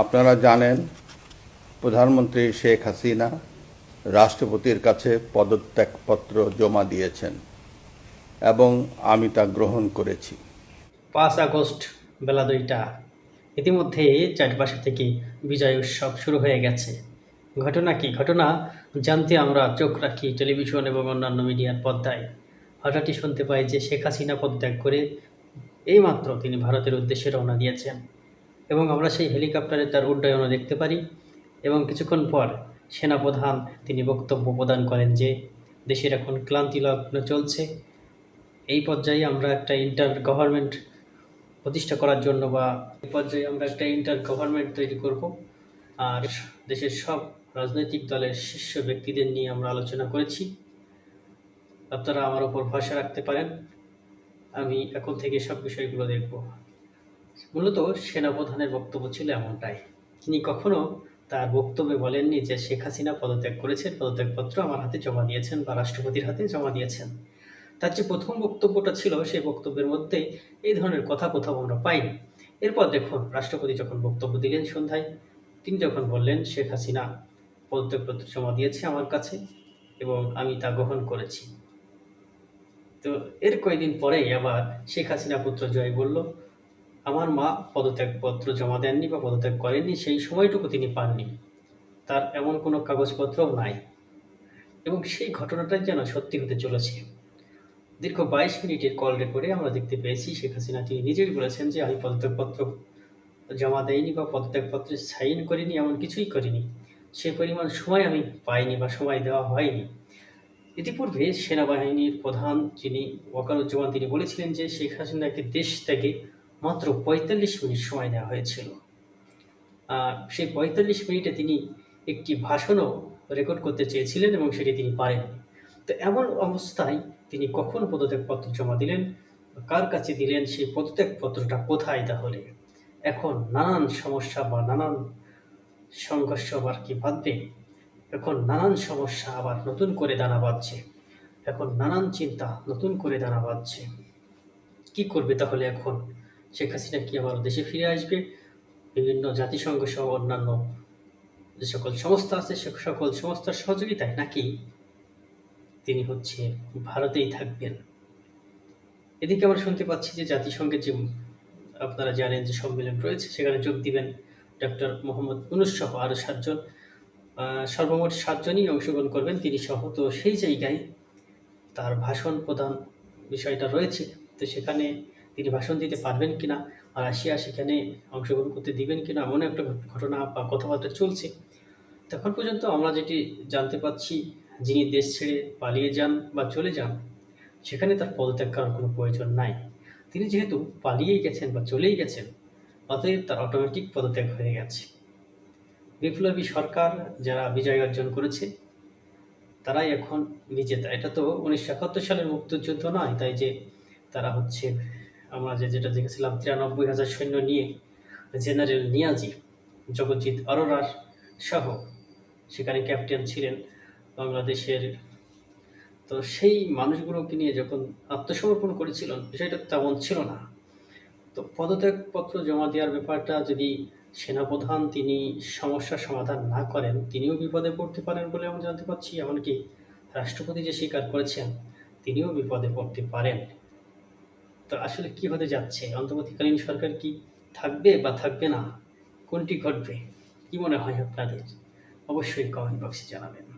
আপনারা জানেন, প্রধানমন্ত্রী শেখ হাসিনা রাষ্ট্রপতির কাছে পদত্যাগপত্র জমা দিয়েছেন এবং আমি তা গ্রহণ করেছি। পাঁচ আগস্ট বেলা দুইটা, ইতিমধ্যে চারপাশে থেকে বিজয় উৎসব শুরু হয়ে গেছে। ঘটনা কি ঘটনা, জানতে আমরা চোখ রাখি টেলিভিশন এবং অন্যান্য মিডিয়ার পর্দায়। হঠাৎই শুনতে পাই যে শেখ হাসিনা পদত্যাগ করে এইমাত্র তিনি ভারতের উদ্দেশ্যে রওনা দিয়েছেন। এবং আমরা সেই হেলিকপ্টারে তার উড্ডয়নও দেখতে পারি এবং কিছুক্ষণ পর সেনাপ্রধান তিনি বক্তব্য প্রদান করেন যে, দেশের এখন ক্লান্তি লগ্ন চলছে। এই পর্যায়ে আমরা একটা ইন্টার গভর্নমেন্ট প্রতিষ্ঠা করার জন্য বা এই পর্যায়ে আমরা একটা ইন্টার গভর্নমেন্ট তৈরি করব। আর দেশের সব রাজনৈতিক দলের শীর্ষ ব্যক্তিদের নিয়ে আমরা আলোচনা করেছি। আপনারা আমার উপর ভরসা রাখতে পারেন। আমি এখন থেকে সব বিষয়গুলো দেখব। মূলত সেনাপ্রধানের বক্তব্য ছিল এমনটাই। তিনি কখনো তার বক্তব্যে বলেননি যে শেখ হাসিনা পদত্যাগ করেছেন, পদত্যাগপত্র আমার হাতে জমা দিয়েছেন বা রাষ্ট্রপতির হাতে জমা দিয়েছেন। তার যে প্রথম বক্তব্যটা ছিল সেই বক্তব্যের মধ্যে এই ধরনের কথা কোথাও আমরা পাইনি। এরপর দেখুন, রাষ্ট্রপতি যখন বক্তব্য দিলেন সন্ধ্যায়, তিনি যখন বললেন, শেখ হাসিনা পদত্যাগপত্র জমা দিয়েছে আমার কাছে এবং আমি তা গ্রহণ করেছি। তো এর কয়েকদিন পরেই আবার শেখ হাসিনা পুত্র জয় বলল আমার মা পদত্যাগপত্র জমা দেননি বা পদত্যাগ করেননি, সেই সময়টুকু তিনি পাননি। তার এমন কোনো কাগজপত্রও নাই। এবং সেই ঘটনাটাই যেন সত্যি হতে চলেছে। দীর্ঘ বাইশ মিনিটের কল রেকর্ডে আমরা দেখতে পেয়েছি, শেখ হাসিনা তিনি নিজেই বলেছেন যে, আমি পদত্যাগপত্র জমা দেয়নি বা পদত্যাগপত্রে সাইন করিনি, এমন কিছুই করিনি। সে পরিমাণ সময় আমি পাইনি বা সময় দেওয়া হয়নি। ইতিপূর্বে সেনাবাহিনীর প্রধান যিনি ওয়াকারুজ্জামান তিনি বলেছিলেন যে, শেখ হাসিনাকে দেশ থেকে মাত্র পঁয়তাল্লিশ মিনিট সময় দেওয়া হয়েছিল। আর সেই পঁয়তাল্লিশ মিনিটে তিনি একটি ভাষণও রেকর্ড করতে চেয়েছিলেন এবং সেটি তিনি পারেন তো এমন অবস্থায় তিনি কখন পদত্যাগপত্র জমা দিলেন কার কাছে দিলেন, সেই পদত্যাগপত্রটা কোথায় তাহলে? এখন নানান সমস্যা বা নানান সংঘর্ষ আবার কি বাঁধবে? এখন নানান সমস্যা আবার নতুন করে দানা বাঁধছে। এখন নানান চিন্তা নতুন করে দানা বাঁধছে। কি করবে তাহলে এখন? শেখ হাসিনা কি আবার দেশে ফিরে আসবে? বিভিন্ন জাতিসংঘ সহ অন্যান্য যে সকল সংস্থা আছে, সে সকল সংস্থার সহযোগিতায় নাকি তিনি হচ্ছে ভারতেই থাকবেন। এদিকে আমরা শুনতে পাচ্ছি যে জাতিসংঘের যে আপনারা জানেন যে সম্মেলন রয়েছে, সেখানে যোগ দিবেন ডক্টর মোহাম্মদ ইউনুস সহ আরও সাতজন। সর্বমোট সাতজনই অংশগ্রহণ করবেন তিনি সহ। তো সেই জায়গায় তার ভাষণ প্রদান বিষয়টা রয়েছে। তো সেখানে তিনি ভাষণ দিতে পারবেন কিনা রাশিয়া সেখানে অংশগ্রহণ করতে দিবেন কিনা, এমন একটা ঘটনা বা কথাবার্তা চলছে। তখন পর্যন্ত আমরা যেটি জানতে পাচ্ছি, যিনি দেশ ছেড়ে পালিয়ে যান বা চলে যান, সেখানে তার পদত্যাগ করার কোনো প্রয়োজন নাই। তিনি যেহেতু পালিয়েই গেছেন বা চলেই গেছেন, অতএব তার অটোমেটিক পদত্যাগ হয়ে গেছে। বিপ্লবী সরকার যারা বিজয় অর্জন করেছে, তারাই এখন বিজেতা এটা তো উনিশশো একাত্তর সালের মুক্তিযুদ্ধ নয়, তাই যে তারা হচ্ছে আমরা যে যেটা দেখেছিলাম, তিরানব্বই হাজার সৈন্য নিয়ে জেনারেল নিয়াজি, জগজিৎ অরোরার সহ সেখানে ক্যাপ্টেন ছিলেন বাংলাদেশের। তো সেই মানুষগুলোকে নিয়ে যখন আত্মসমর্পণ করেছিলেন, বিষয়টা তেমন ছিল না। তো পদত্যাগপত্র জমা দেওয়ার ব্যাপারটা যদি সেনাপ্রধান তিনি সমস্যার সমাধান না করেন, তিনিও বিপদে পড়তে পারেন বলে আমরা জানতে পারছি, এমনকি রাষ্ট্রপতি যে স্বীকার করেছেন, তিনিও বিপদে পড়তে পারেন। তো আসলে কি হতে যাচ্ছে? অন্তর্বর্তীকালীন সরকার কি থাকবে বা থাকবে না? কোনটি ঘটবে? কি মনে হয় আপনাদের? অবশ্যই কমেন্ট বক্সে জানাবেন।